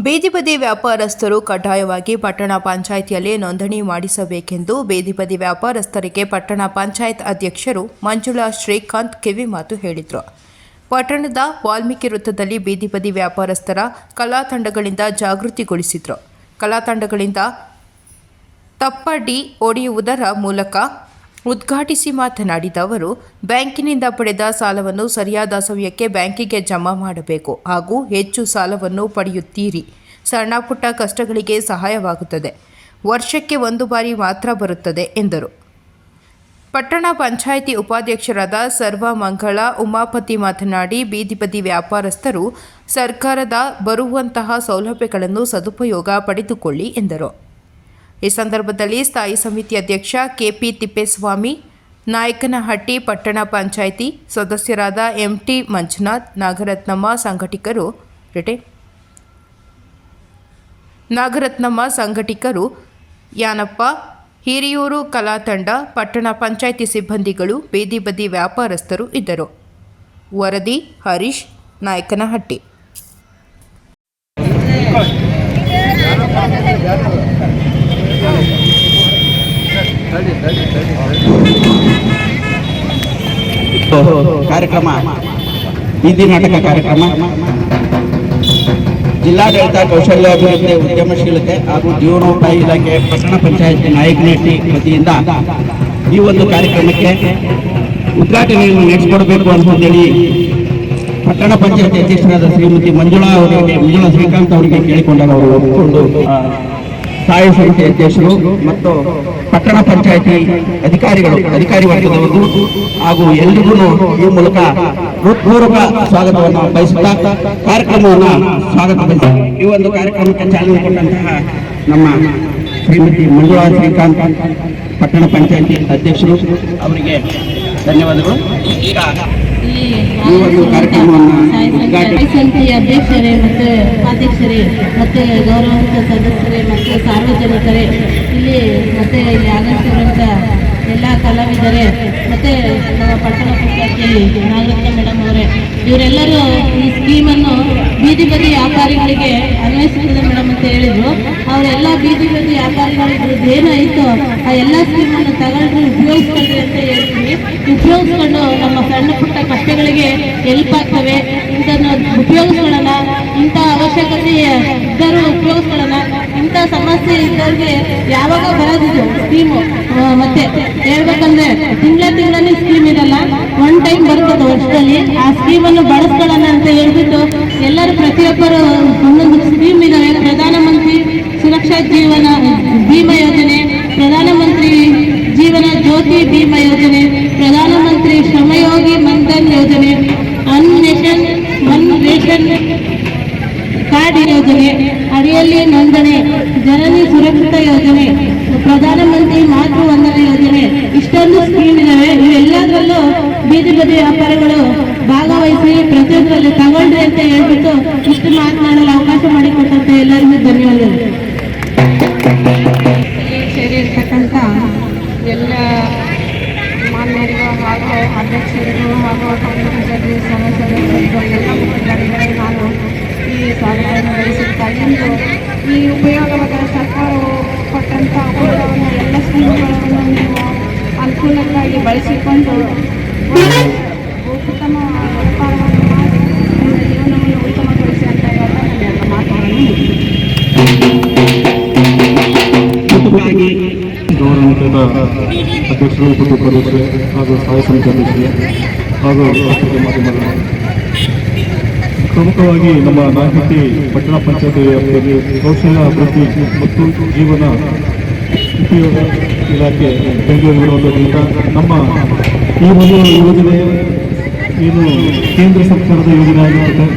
ಬೀದಿ ಬದಿ ವ್ಯಾಪಾರಸ್ಥರು ಕಡ್ಡಾಯವಾಗಿ ಪಟ್ಟಣ ಪಂಚಾಯಿತಿಯಲ್ಲಿ ನೋಂದಣಿ ಮಾಡಿಸಬೇಕೆಂದು ಬೀದಿ ಬದಿ ವ್ಯಾಪಾರಸ್ಥರಿಗೆ ಪಟ್ಟಣ ಪಂಚಾಯತ್ ಅಧ್ಯಕ್ಷರು ಮಂಜುಳಾ ಶ್ರೀಕಾಂತ್ ಕಿವಿಮಾತು ಹೇಳಿದರು. ಪಟ್ಟಣದ ವಾಲ್ಮೀಕಿ ವೃತ್ತದಲ್ಲಿ ಬೀದಿ ಬದಿ ವ್ಯಾಪಾರಸ್ಥರ ಕಲಾ ತಂಡಗಳಿಂದ ಜಾಗೃತಿಗೊಳಿಸಿದರು. ಕಲಾ ತಂಡಗಳಿಂದ ತಪ್ಪಡಿ ಒಡೆಯುವುದರ ಮೂಲಕ ಉದ್ಘಾಟಿಸಿ ಮಾತನಾಡಿದ ಅವರು, ಬ್ಯಾಂಕಿನಿಂದ ಪಡೆದ ಸಾಲವನ್ನು ಸರಿಯಾದ ಸಮಯಕ್ಕೆ ಬ್ಯಾಂಕಿಗೆ ಜಮಾ ಮಾಡಬೇಕು ಹಾಗೂ ಹೆಚ್ಚು ಸಾಲವನ್ನು ಪಡೆಯುತ್ತೀರಿ. ಸಣ್ಣ ಪುಟ್ಟ ಕಷ್ಟಗಳಿಗೆ ಸಹಾಯವಾಗುತ್ತದೆ. ವರ್ಷಕ್ಕೆ ಒಂದು ಬಾರಿ ಮಾತ್ರ ಬರುತ್ತದೆ, ಎಂದರು. ಪಟ್ಟಣ ಪಂಚಾಯಿತಿ ಉಪಾಧ್ಯಕ್ಷರಾದ ಸರ್ವಮಂಗಳ ಉಮಾಪತಿ ಮಾತನಾಡಿ, ಬೀದಿಬದಿ ವ್ಯಾಪಾರಸ್ಥರು ಸರ್ಕಾರದ ಬರುವಂತಹ ಸೌಲಭ್ಯಗಳನ್ನು ಸದುಪಯೋಗ ಪಡೆದುಕೊಳ್ಳಿ, ಎಂದರು. ಈ ಸಂದರ್ಭದಲ್ಲಿ ಸ್ಥಾಯಿ ಸಮಿತಿ ಅಧ್ಯಕ್ಷ ಕೆಪಿ ತಿಪ್ಪೇಸ್ವಾಮಿ, ನಾಯಕನಹಟ್ಟಿ ಪಟ್ಟಣ ಪಂಚಾಯಿತಿ ಸದಸ್ಯರಾದ ಎಂಟಿ ಮಂಜುನಾಥ್, ನಾಗರತ್ನಮ್ಮ ಸಂಘಟಕರು ನಾಗರತ್ನಮ್ಮ ಸಂಘಟಕರು ಯಾನಪ್ಪ, ಹಿರಿಯೂರು ಕಲಾ ತಂಡ, ಪಟ್ಟಣ ಪಂಚಾಯಿತಿ ಸಿಬ್ಬಂದಿಗಳು, ಬೀದಿ ಬದಿ ವ್ಯಾಪಾರಸ್ಥರು ಇದ್ದರು. ವರದಿ ಹರೀಶ್, ನಾಯಕನಹಟ್ಟಿ. ಕಾರ್ಯಕ್ರಮ. ಬೀದಿ ನಾಟಕ ಕಾರ್ಯಕ್ರಮ. ಜಿಲ್ಲಾಡಳಿತ ಕೌಶಲ್ಯಾಭಿವೃದ್ಧಿ ಉದ್ಯಮಶೀಲತೆ ಹಾಗೂ ಜೀವನೋಪಾಯ ಇಲಾಖೆ ಪಟ್ಟಣ ಪಂಚಾಯತ್ ನಾಯಕನಹಟ್ಟಿ ವತಿಯಿಂದ ಈ ಒಂದು ಕಾರ್ಯಕ್ರಮಕ್ಕೆ ಉದ್ಘಾಟನೆಯನ್ನು ನಡೆಸಿಕೊಡಬೇಕು ಅಂತೇಳಿ ಪಟ್ಟಣ ಪಂಚಾಯತ್ ಅಧ್ಯಕ್ಷರಾದ ಶ್ರೀಮತಿ ಮಂಜುಳಾ ಅವರಿಗೆ, ಮಂಜುಳಾ ಶ್ರೀಕಾಂತ್ ಅವರಿಗೆ ಕೇಳಿಕೊಂಡಾಗ ಅವರು ಒಪ್ಪಿಕೊಂಡು ಸ್ಥಾಯಿ ಸಮಿತಿ ಅಧ್ಯಕ್ಷರು ಮತ್ತು ಪಟ್ಟಣ ಪಂಚಾಯತಿ ಅಧಿಕಾರಿಗಳು, ಅಧಿಕಾರಿ ವರ್ಗದವರು ಹಾಗೂ ಎಲ್ರಿಗೂ ಈ ಮೂಲಕ ಹೃತ್ಪೂರ್ವಕ ಸ್ವಾಗತವನ್ನು ಬಯಸುತ್ತಾ ಕಾರ್ಯಕ್ರಮವನ್ನು ಸ್ವಾಗತ ಈ ಒಂದು ಕಾರ್ಯಕ್ರಮಕ್ಕೆ ಚಾಲನೆ ಕೊಟ್ಟಂತಹ ನಮ್ಮ ಶ್ರೀಮತಿ ಮಂಜುಳಾ ಶ್ರೀಕಾಂತ್, ಪಟ್ಟಣ ಪಂಚಾಯಿತಿ ಅಧ್ಯಕ್ಷರು, ಅವರಿಗೆ ಧನ್ಯವಾದಗಳು. ಈಗ ಈ ಒಂದು ಕಾರ್ಯಕ್ರಮವನ್ನು ಉದ್ಘಾಟನೆ ಸಮಿತಿ ಅಧ್ಯಕ್ಷರೇ ಮತ್ತು ಉಪಾಧ್ಯಕ್ಷರೇ ಮತ್ತು ಗೌರವಾನ್ವಿತ ಸದಸ್ಯರೇ ಮತ್ತು ಸಾರ್ವಜನಿಕರೇ ಇಲ್ಲಿ ಮತ್ತೆ ಇಲ್ಲಿ ಆಗಮಿಸಿರುವಂಥ ಎಲ್ಲ ಕಲಾವಿದರೇ ಮತ್ತು ನಮ್ಮ ಪಟ್ಟಣ ಪಂಚಾಯತಿ ನಾಗರತ್ನ ಮೇಡಮ್ ಅವರೇ ಇವರೆಲ್ಲರೂ ಈ ಸ್ಕೀಮನ್ನು ಬೀದಿ ಬದಿ ವ್ಯಾಪಾರಿಗಳಿಗೆ ಅನ್ವಯಿಸಿದ ಹೇಳಿದ್ರು. ಅವರೆಲ್ಲ ಬೀದಿ ಬದಿ ವ್ಯಾಪಾರಿಗಳು ಏನಾಯ್ತು ಆ ಎಲ್ಲ ಸ್ಕೀಮನ್ನು ತಗೊಂಡು ಉಪಯೋಗಿಸ್ಕೊಳ್ರಿ ಅಂತ ಹೇಳ್ತೀವಿ. ಉಪಯೋಗಿಸ್ಕೊಂಡು ನಮ್ಮ ಸಣ್ಣ ಪುಟ್ಟ ಕಷ್ಟಗಳಿಗೆ ಹೆಲ್ಪ್ ಆಗ್ತವೆ. ಇದನ್ನು ಉಪಯೋಗಿಸ್ಕೊಳ್ಳೋಣ. ಇಂಥ ಅವಶ್ಯಕತೆ ಇದ್ದರೂ ಉಪಯೋಗಿಸ್ಕೊಳ್ಳೋಣ. ಇಂಥ ಸಮಸ್ಯೆ ಇದ್ದವ್ರಿಗೆ ಯಾವಾಗ ಬರೋದಿದು ಸ್ಕೀಮು? ಮತ್ತೆ ಹೇಳ್ಬೇಕಂದ್ರೆ ತಿಂಗಳ ತಿಂಗಳಲ್ಲಿ ಸ್ಕೀಮ್ ಇರಲ್ಲ ಒನ್ ಟೈಮ್ ಬರ್ತದೆ ವರ್ಷದಲ್ಲಿ ಆ ಸ್ಕೀಮನ್ನು ಬಳಸ್ಕೊಳ್ಳೋಣ ಅಂತ ಹೇಳ್ಬಿಟ್ಟು ಎಲ್ಲರೂ ಪ್ರತಿಯೊಬ್ಬರು ಒಂದೊಂದು ಸ್ಕೀಮ್ ಇದಾವೆ ಪ್ರಧಾನಮಂತ್ರಿ ಸುರಕ್ಷಾ ಜೀವನ ಭೀಮಾ ಯೋಜನೆ, ಪ್ರಧಾನಮಂತ್ರಿ ಜೀವನ ಜ್ಯೋತಿ ಭೀಮಾ ಯೋಜನೆ, ಪ್ರಧಾನಮಂತ್ರಿ ಶ್ರಮಯೋಗಿ ಮನ್ಧನ್ ಯೋಜನೆ ಅನ್ ನೇಷನ್ ರೇಷನ್ ಕಾರ್ಡ್ ಯೋಜನೆ, ಅಡಿಯಲ್ಲಿ ನೋಂದಣಿ, ಜನನಿ ಸುರಕ್ಷಿತ ಯೋಜನೆ, ಪ್ರಧಾನಮಂತ್ರಿ ಮಾತೃ ವಂದನೆ ಯೋಜನೆ, ಇಷ್ಟೊಂದು ಸ್ಕೀಮ್ ಇದಾವೆ. ಇವೆಲ್ಲದರಲ್ಲೂ ಬೀದಿ ಬದಿ ವ್ಯಾಪಾರಿಗಳು ಭಾಗವಹಿಸಿ ಪ್ರತಿಯೊಂದರಲ್ಲಿ ತಗೊಂಡ್ರಿ ಅಂತ ಹೇಳ್ಬಿಟ್ಟು ಇಷ್ಟು ಮಾತನಾಡಲು ಅವಕಾಶ ಮಾಡಿಕೊಟ್ಟಂತೆ ಎಲ್ಲರಿಗೂ ಧನ್ಯವಾದಗಳು. ಹಾಗೂ ಅಧ್ಯಕ್ಷರಿಗೂ ಹಾಗೂ ಪಂಚಾಯತಿ ಸದಸ್ಯರಿಗೂ ಎಲ್ಲ ಮುಖಂಡರಿಗೆ ನಾನು ಈ ಸ್ವಾಗತವನ್ನು ಬಯಸುತ್ತಾ ಇಂದು ಈ ಉಪಯೋಗವಾದ ಸರ್ಕಾರವು ಕೊಟ್ಟಂಥ ಉಪಯೋಗವನ್ನು ಎಲ್ಲ ಸ್ಕೀಮ್ಗಳನ್ನು ನೀವು ಅನುಕೂಲಕ್ಕಾಗಿ ಬಳಸಿಕೊಂಡು ಒಂದು ಉತ್ತಮ ವ್ಯಾಪಾರವನ್ನು ಮಾಡಿ ನಿಮ್ಮ ಜೀವನವನ್ನು ಉತ್ತಮಗೊಳಿಸಿ ಅಂತ ಹೇಳ್ತಾ ನನ್ನ ಎಲ್ಲ ಮಾತುಗಳನ್ನು ಗೌರವಾನ್ವಿತ ಅಧ್ಯಕ್ಷರು ಉಪಾಧ್ಯಕ್ಷರು ಹಾಗೂ ಸಹಾಯ ಸಮಿತಿ ಅಧ್ಯಕ್ಷರೇ ಹಾಗೂ ಮಾಧ್ಯಮಗಳು ಪ್ರಮುಖವಾಗಿ ನಮ್ಮ ನಾಯಕಿ ಪಟ್ಟಣ ಪಂಚಾಯತ್ ವ್ಯಾಪ್ತಿಯಲ್ಲಿ ಕೌಶಲ್ಯ ಅಭಿವೃದ್ಧಿ ಮತ್ತು ಜೀವನ ಉಪಯೋಗ ಇಲಾಖೆ ಬೆಂಗಳೂರು ಇರುವುದರಿಂದ ನಮ್ಮ ಈ ಒಂದು ಯೋಜನೆ ಏನು ಕೇಂದ್ರ ಸರ್ಕಾರದ ಯೋಜನೆ ಆಗಿರುತ್ತದೆ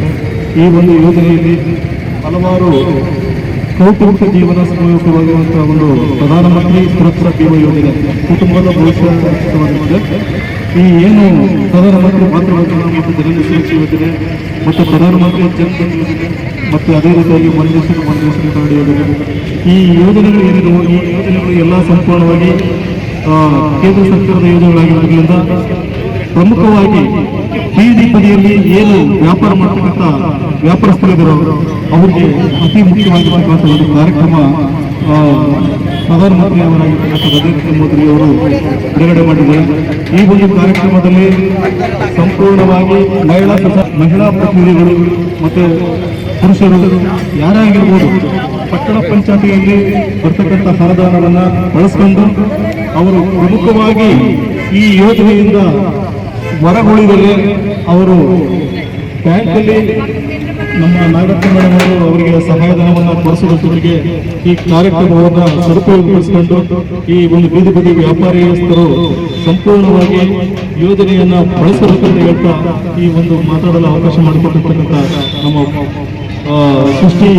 ಈ ಒಂದು ಯೋಜನೆಯಲ್ಲಿ ಹಲವಾರು ಕೌಟುಂಬಿಕ ಜೀವನ ಸಮಯೋಪವಾಗಿರುವಂತಹ ಒಂದು ಪ್ರಧಾನಮಂತ್ರಿ ಸುರಕ್ಷಾ ಬೀಮಾ ಯೋಜನೆ ಕುಟುಂಬದ ಭವಿಷ್ಯ ರಕ್ಷಿತವಾಗಿರುತ್ತದೆ ಈ ಏನು ಪ್ರಧಾನಮಂತ್ರಿ ಮಾತೃಭಾಷಣ ಮತ್ತು ಜನನಿ ಸುರಕ್ಷಾ ಯೋಜನೆ ಮತ್ತು ಪ್ರಧಾನಮಂತ್ರಿ ಜನ್ ಧನ್ ಯೋಜನೆ ಮತ್ತು ಅದೇ ರೀತಿಯಾಗಿ ಮನ್ನೇಶ್ವರ ಮನ್ನೇಶ್ವರ ಕಾರ್ಡ್ ಯೋಜನೆ, ಈ ಯೋಜನೆಗಳು ಏನಿದೆ ಈ ಯೋಜನೆಗಳು ಎಲ್ಲ ಸಂಪೂರ್ಣವಾಗಿ ಕೇಂದ್ರ ಸರ್ಕಾರದ ಯೋಜನೆಗಳಾಗಿರೋದ್ರಿಂದ ಪ್ರಮುಖವಾಗಿ ಬೀದಿ ಬದಿಯಲ್ಲಿ ಏನು ವ್ಯಾಪಾರ ಮಾಡ್ತಕ್ಕಂಥ ವ್ಯಾಪಾರಸ್ಥರಿದ್ದರು ಅವರಿಗೆ ಅತಿ ಮುಖ್ಯವಾಗಿರ್ತಕ್ಕಂಥ ಒಂದು ಕಾರ್ಯಕ್ರಮ ಆ, ಪ್ರಧಾನಮಂತ್ರಿಯವರಾಗಿರ್ತಕ್ಕಂಥ ನರೇಂದ್ರ ಮೋದಿ ಅವರು ಬಿಡುಗಡೆ ಮಾಡಿದ್ದಾರೆ ಈ ಒಂದು ಕಾರ್ಯಕ್ರಮದಲ್ಲಿ ಸಂಪೂರ್ಣವಾಗಿ ಮಹಿಳಾ ಮಹಿಳಾ ಪ್ರತಿನಿಧಿಗಳು ಮತ್ತು ಪುರುಷರು ಯಾರೇ ಆಗಿರ್ಬೋದು ಪಟ್ಟಣ ಪಂಚಾಯತಿಯಲ್ಲಿ ಬರ್ತಕ್ಕಂಥ ಅನುದಾನವನ್ನು ಬಳಸ್ಕೊಂಡು ಅವರು ಪ್ರಮುಖವಾಗಿ ಈ ಯೋಜನೆಯಿಂದ ಹೊರಗುಳಿದರೆ ಅವರು ಬ್ಯಾಂಕಲ್ಲಿ ನಮ್ಮ ನಾಗರತ್ನ ಮೇಡಮ್ ಅವರು ಅವರಿಗೆ ಸಹಾಯಧನವನ್ನು ಕೊಡಿಸುವಂತವರಿಗೆ ಈ ಕಾರ್ಯಕ್ರಮವನ್ನು ಸದುಪಯೋಗಪಡಿಸಿಕೊಂಡು ಈ ಒಂದು ಬೀದಿ ಬದಿ ವ್ಯಾಪಾರಿಯಸ್ಥರು ಸಂಪೂರ್ಣವಾಗಿ ಯೋಜನೆಯನ್ನು ಬಳಸಬೇಕಂತ ಹೇಳ್ತಾ ಈ ಒಂದು ಮಾತಾಡಲು ಅವಕಾಶ ಮಾಡಿಕೊಟ್ಟಿರ್ತಕ್ಕಂಥ ನಮ್ಮ ಸೃಷ್ಟಿ